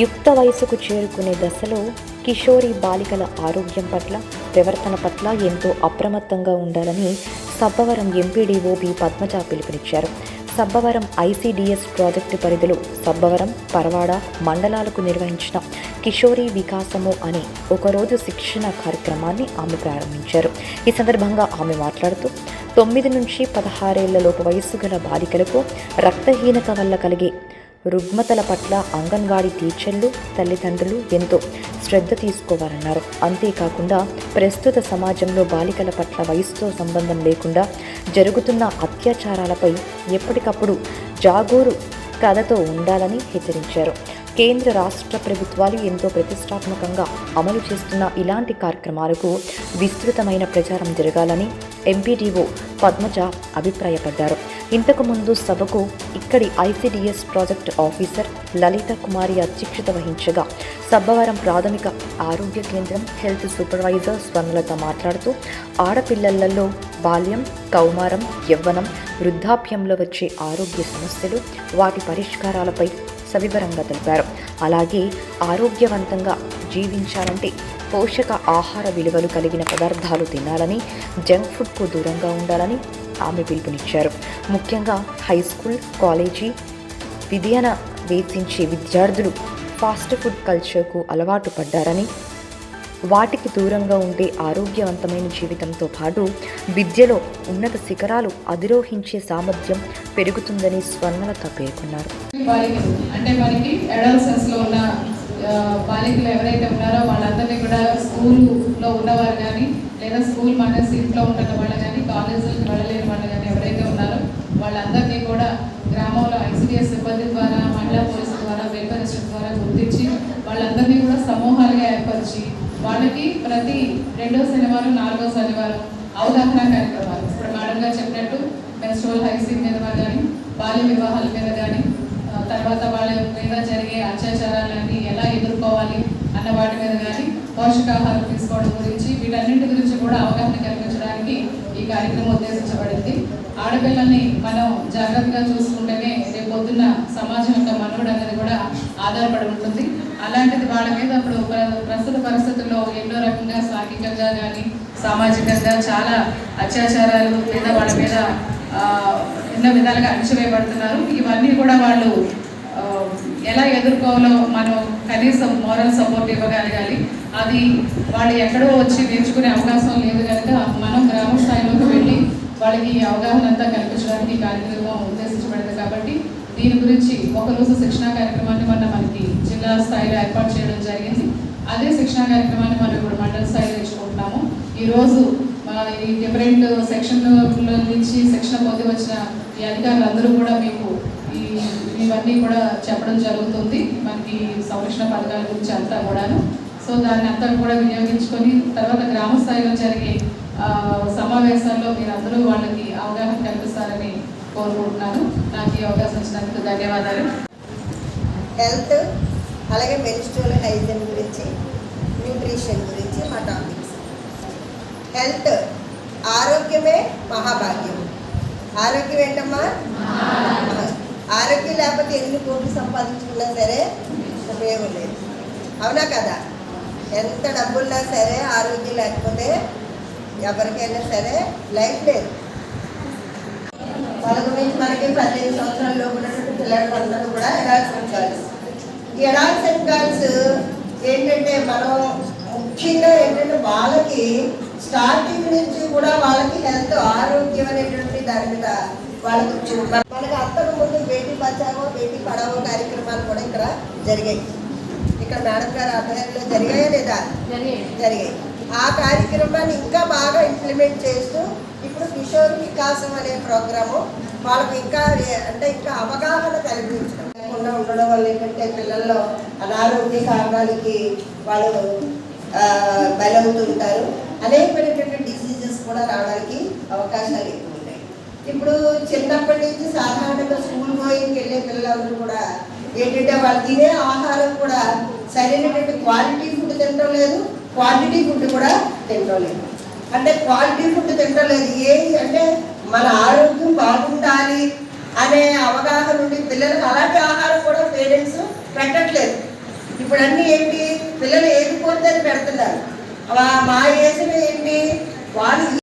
యుక్త వయసుకు చేరుకునే దశలో కిషోరి బాలికల ఆరోగ్యం పట్ల ప్రవర్తన పట్ల ఎంతో అప్రమత్తంగా ఉండాలని సబ్బవరం ఎంపీడీఓ బి పద్మజ పిలుపునిచ్చారు. సబ్బవరం ఐసీడీఎస్ ప్రాజెక్టు పరిధిలో సబ్బవరం పరవాడ మండలాలకు నిర్వహించిన కిషోరి వికాసము అనే ఒకరోజు శిక్షణ కార్యక్రమాన్ని ఆమె ప్రారంభించారు. ఈ సందర్భంగా ఆమె మాట్లాడుతూ తొమ్మిది నుంచి పదహారేళ్ళ లోపు వయస్సు గల బాలికలకు రక్తహీనత వల్ల కలిగే రుగ్మతల పట్ల అంగన్వాడీ టీచర్లు తల్లిదండ్రులు ఎంతో శ్రద్ధ తీసుకోవాలన్నారు. అంతేకాకుండా ప్రస్తుత సమాజంలో బాలికల పట్ల వయసుతో సంబంధం లేకుండా జరుగుతున్న అత్యాచారాలపై ఎప్పటికప్పుడు జాగూరు కథతో ఉండాలని హెచ్చరించారు. కేంద్ర రాష్ట్ర ప్రభుత్వాలు ఎంతో ప్రతిష్టాత్మకంగా అమలు చేస్తున్న ఇలాంటి కార్యక్రమాలకు విస్తృతమైన ప్రచారం జరగాలని ఎంపీడీఓ పద్మజ అభిప్రాయపడ్డారు. ఇంతకుముందు సభకు ఇక్కడి ICDS project officer Lalitha Kumari అధ్యక్షత వహించగా సబ్బవరం ప్రాథమిక ఆరోగ్య కేంద్రం హెల్త్ సూపర్వైజర్ స్వర్ణలత మాట్లాడుతూ ఆడపిల్లలలో బాల్యం కౌమారం యవ్వనం వృద్ధాప్యంలో వచ్చే ఆరోగ్య సమస్యలు వాటి పరిష్కారాలపై సవివరంగా తెలిపారు. అలాగే ఆరోగ్యవంతంగా జీవించాలంటే పోషక ఆహార విలువలు కలిగిన పదార్థాలు తినాలని జంక్ ఫుడ్కు దూరంగా ఉండాలని ఆమె పిలుపునిచ్చారు. ముఖ్యంగా హై స్కూల్ కాలేజీ విద్యన వేధించే విద్యార్థులు ఫాస్ట్ ఫుడ్ కల్చర్కు అలవాటు పడ్డారని వాటికి దూరంగా ఉండే ఆరోగ్యవంతమైన జీవితంతో పాటు విద్యలో ఉన్నత శిఖరాలు అధిరోహించే సామర్థ్యం పెరుగుతుందని స్వర్ణలత పేర్కొన్నారు. అంటే మనకి అడల్సెన్స్లో ఉన్న బాలికలు ఎవరైతే ఉన్నారో వాళ్ళందరినీ కూడా స్కూల్లో ఉన్నవారు కానీ లేదా స్కూల్ మానేసి ఇంట్లో ఉంటున్న వాళ్ళు కాలేజీలకు వెళ్ళలేని వాళ్ళు కానీ ఎవరైతే ఉన్నారో వాళ్ళందరినీ కూడా గ్రామంలో ఐసీడీఎస్ సిబ్బంది ద్వారా మహిళా పోలీసుల ద్వారా వెల్ఫేర్ ద్వారా గుర్తించి వాళ్ళందరినీ కూడా సమూహాలుగా ఏర్పరిచి వాళ్ళకి ప్రతి రెండో శనివారం నాలుగో శనివారం అవగాహన కార్యక్రమాలు. ఇప్పుడు మేడం గారు చెప్పినట్టు మెన్స్ట్రోల్ హైసింగ్ మీద కానీ బాల్య వివాహాల మీద కానీ తర్వాత వాళ్ళ మీద జరిగే అత్యాచారాలని ఎలా ఎదుర్కోవాలి అన్న వాటి మీద కానీ పోషకాహారం తీసుకోవడం గురించి వీటన్నింటి గురించి కూడా అవగాహన కల్పించడానికి కార్యక్రమం ఉద్దేశించబడింది. ఆడపిల్లల్ని మనం జాగ్రత్తగా చూసుకుంటేనే రేపు పొద్దున్న సమాజం యొక్క మనుగడ అనేది కూడా ఆధారపడి ఉంటుంది. అలాంటిది వాళ్ళ మీద ఇప్పుడు ప్ర- ప్రస్తుత పరిస్థితుల్లో ఎన్నో రకంగా సాంఘికంగా కానీ సామాజికంగా చాలా అత్యాచారాలు లేదా వాళ్ళ మీద ఎన్నో విధాలుగా అణచివేయబడుతున్నారు. ఇవన్నీ కూడా వాళ్ళు ఎలా ఎదుర్కోవాలో మనం కనీసం మోరల్ సపోర్ట్ ఇవ్వగలగాలి. అది వాళ్ళు ఎక్కడో వచ్చి నేర్చుకునే అవకాశం లేదు కనుక మనం గ్రామ స్థాయిలో వాళ్ళకి ఈ అవగాహన అంతా కల్పించడానికి కార్యక్రమం ఉద్దేశించబడింది కాబట్టి దీని గురించి ఒక రోజు శిక్షణా కార్యక్రమాన్ని మొన్న మనకి జిల్లా స్థాయిలో ఏర్పాటు చేయడం జరిగింది. అదే శిక్షణా కార్యక్రమాన్ని మనం ఇప్పుడు మండల స్థాయిలో ఇచ్చుకుంటున్నాము ఈరోజు మన ఈ డిఫరెంట్ సెక్షన్ నుంచి శిక్షణ పొంది వచ్చిన ఈ అధికారులందరూ కూడా మీకు ఈ ఇవన్నీ కూడా చెప్పడం జరుగుతుంది. మనకి సంరక్షణ పథకాల గురించి అంతా కూడాను. సో దాన్ని అంతా కూడా వినియోగించుకొని తర్వాత గ్రామ స్థాయిలో జరిగే సమావేశాల్లో మీరు అందరూ వాళ్ళకి అవగాహన కల్పిస్తారని కోరుకుంటున్నాను. నాకు ఈ అవకాశం ఇచ్చినందుకు ధన్యవాదాలు. హెల్త్ అలాగే మెన్స్ట్రువల్ హైజీన్ గురించి న్యూట్రిషన్ గురించి మా టాపిక్స్. హెల్త్ ఆరోగ్యమే మహాభాగ్యం. ఆరోగ్యం ఏంటమ్మా? ఆరోగ్యం లేకపోతే ఎన్ని కోట్లు సంపాదించుకున్నా సరే ఉపయోగం లేదు. అవునా కదా? ఎంత డబ్బున్నా సరే ఆరోగ్యం లేకపోతే ఎవరికైనా సరే లైఫ్ లేదు వాళ్ళ గురించి మనకి పదిహేను సంవత్సరాల్లో ఉన్నటువంటి పిల్లలందరూ కూడా ఎడాల్సెంట్ గర్ల్స్ ఈ ఎడాల్సెంట్ గర్ల్స్ ఏంటంటే మనం ముఖ్యంగా ఏంటంటే వాళ్ళకి స్టార్టింగ్ నుంచి కూడా వాళ్ళకి హెల్త్ ఆరోగ్యం అనేటువంటి దాని మీద వాళ్ళకి మనకి అంతకు ముందు బేటీ బచావో బేటీ పడావో కార్యక్రమాలు కూడా ఇక్కడ జరిగాయి. ఇక్కడ మేడం గారు ఆధ్వర్యంలో జరిగాయా లేదా? జరిగాయి. ఆ కార్యక్రమాన్ని ఇంకా బాగా ఇంప్లిమెంట్ చేస్తూ ఇప్పుడు కిషోర్ వికాసం అనే ప్రోగ్రాము వాళ్ళకి ఇంకా అంటే ఇంకా అవగాహన కల్పించడం. లేకుండా ఉండడం వల్ల ఏంటంటే పిల్లల్లో అనారోగ్య కారణాలకి వాళ్ళు బలవుతుంటారు. అనేకమైనటువంటి డిసీజెస్ కూడా రావడానికి అవకాశాలు ఎక్కువ ఉంటాయి. ఇప్పుడు చిన్నప్పటి నుంచి సాధారణంగా స్కూల్ గోయింగ్కి వెళ్ళే పిల్లలందరూ కూడా ఏంటంటే వాళ్ళు తినే ఆహారం కూడా సరైనటువంటి క్వాలిటీ ఫుడ్ తినడం లేదు. క్వాంటిటీ ఫుడ్ కూడా తినడం అంటే క్వాలిటీ ఫుడ్ తింటలేదు ఏ అంటే మన ఆరోగ్యం బాగుండాలి అనే అవగాహన ఉండి పిల్లలకు అలాంటి ఆహారం కూడా పేరెంట్స్ పెట్టట్లేదు. ఇప్పుడు అన్ని ఏంటి? పిల్లలు ఏది కోరితే అది పెడుతున్నారు. మా ఏజ్లో ఏంటి? వాళ్ళు